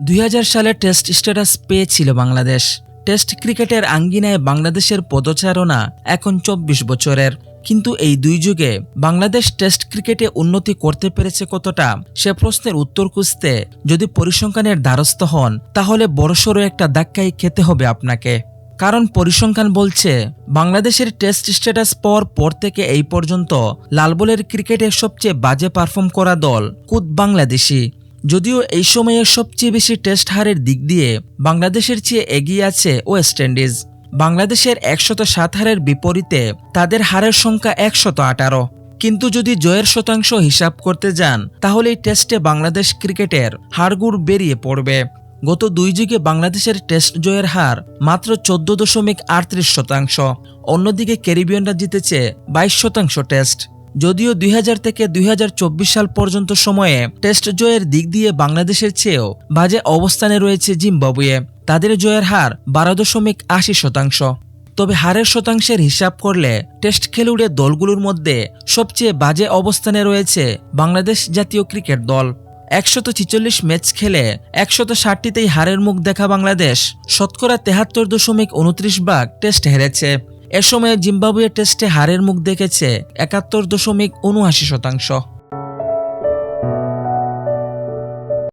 দুই হাজার সালে টেস্ট স্ট্যাটাস পেয়েছিল বাংলাদেশ। টেস্ট ক্রিকেটের আঙ্গিনায় বাংলাদেশের পদচারণা এখন চব্বিশ বছরের। কিন্তু এই দুই যুগে বাংলাদেশ টেস্ট ক্রিকেটে উন্নতি করতে পেরেছে কতটা, সে প্রশ্নের উত্তর খুঁজতে যদি পরিসংখ্যানের দ্বারস্থ হন, তাহলে বড়সড় একটা ধাক্কাই খেতে হবে আপনাকে। কারণ পরিসংখ্যান বলছে, বাংলাদেশের টেস্ট স্ট্যাটাস পাওয়ার পর থেকে এই পর্যন্ত লাল বলের ক্রিকেটে সবচেয়ে বাজে পারফর্ম করা দল কুদ বাংলাদেশি। যদিও এই সময়ে সবচেয়ে বেশি টেস্ট হারের দিক দিয়ে বাংলাদেশের চেয়ে এগিয়ে আছে ওয়েস্ট ইন্ডিজ। বাংলাদেশের একশত সাত হারের বিপরীতে তাদের হারের সংখ্যা একশত আঠারো। কিন্তু যদি জয়ের শতাংশ হিসাব করতে যান, তাহলে এই টেস্টে বাংলাদেশ ক্রিকেটের হারগুড় বেরিয়ে পড়বে। গত দুই যুগে বাংলাদেশের টেস্ট জয়ের হার মাত্র চোদ্দ দশমিক আটত্রিশ শতাংশ। অন্যদিকে ক্যারিবিয়ানরা জিতেছে বাইশ শতাংশ টেস্ট। যদিও দুই হাজার থেকে দুই হাজার চব্বিশ সাল পর্যন্ত সময়ে টেস্ট জয়ের দিক দিয়ে বাংলাদেশের চেয়েও বাজে অবস্থানে রয়েছে জিম্বাবুয়ে। তাদের জয়ের হার বারো দশমিক আশি শতাংশ। তবে হারের শতাংশের হিসাব করলে টেস্ট খেলুড়ে দলগুলোর মধ্যে সবচেয়ে বাজে অবস্থানে রয়েছে বাংলাদেশ জাতীয় ক্রিকেট দল। একশত ছিচল্লিশ ম্যাচ খেলে একশত ষাটটিতেই হারের মুখ দেখা বাংলাদেশ। শতকরা তেহাত্তর দশমিক উনত্রিশ ভাগ টেস্ট হেরেছে। এ সময় জিম্বাবুয়ে টেস্টে হারের মুখ দেখেছে একাত্তর দশমিক উনআশি শতাংশ।